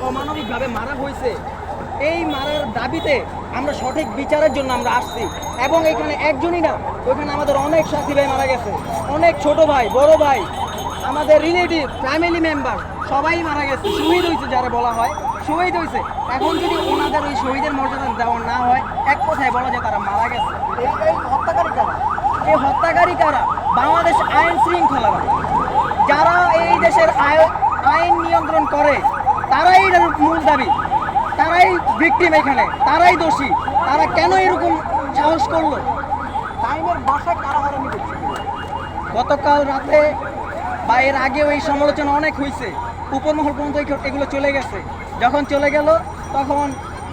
অমানবিকভাবে মারা হয়েছে। এই মারার দাবিতে আমরা সঠিক বিচারের জন্য আমরা আসছি এবং এখানে একজনই না ওইখানে আমাদের অনেক সাথী ভাই মারা গেছে। অনেক ছোট ভাই বড় ভাই আমাদের রিলেটিভ ফ্যামিলি মেম্বার সবাই মারা গেছে। শহীদ হয়েছে যারা বলা হয় শহীদ হয়েছে। এখন যদি ওনাদের ওই শহীদের মর্যাদা দেওয়া না হয় এক কথায় বলা যায় তারা মারা গেছে। এই হত্যাকারী কারা? এই হত্যাকারী কারা? বাংলাদেশ আইন শৃঙ্খলা যারা এই দেশের আইন নিয়ন্ত্রণ করে তারাই এটার মূল দাবি। তারাই ভিকটিম এখানে তারাই দোষী। তারা কেন এরকম সাহস করল? টাইমের বাসায় কারা হয়রানি করছে গতকাল রাতে বা এর আগেও এই সমালোচনা অনেক হয়েছে উপরমহল পর্যন্ত এগুলো চলে গেছে। যখন চলে গেল তখন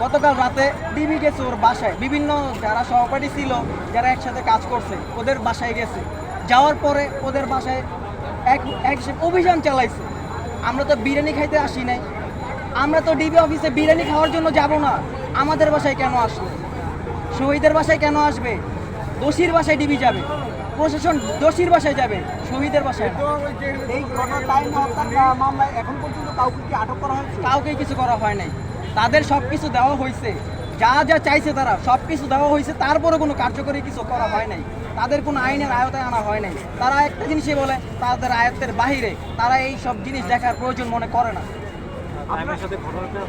গতকাল রাতে ডিবি গেছে ওর বাসায়। বিভিন্ন যারা সহপাঠী ছিল যারা একসাথে কাজ করছে ওদের বাসায় গেছে। যাওয়ার পরে ওদের বাসায় এক এক অভিযান চালাইছে। আমরা তো বিরিয়ানি খাইতে আসি নাই। আমরা তো ডিবি অফিসে বিরিয়ানি খাওয়ার জন্য যাব না। আমাদের বাসায় কেন আসলো শহীদের বাসায় কেন আসবে? দোষীর বাসায় ডিবি যাবে। প্রশাসন দোষীর বাসায় যাবে শহীদের বাসায় এখন পর্যন্ত কাউকে কি আটক করা হয়েছে? কাউকে কিছু করা হয় নাই। তাদের সব কিছু দেওয়া হয়েছে। যা যা চাইছে তারা সব কিছু দেওয়া হয়েছে। তারপরে কোনো কার্যকরী কিছু করা হয় নাই। তাদের কোনো আইনের আয়তায় আনা হয় নাই। তারা একটা জিনিসই বলে তাদের আয়ত্তের বাহিরে তারা এই সব জিনিস দেখার প্রয়োজন মনে করে না। আপনার সাথে ঘটনাটা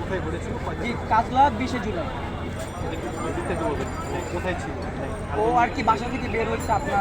কোথায় ঘটেছিল? জি কাজলা বিশে জুলাই। মানে কোথায় ছিল? ও আর কি বাসা থেকে বের হয়েছে আপনার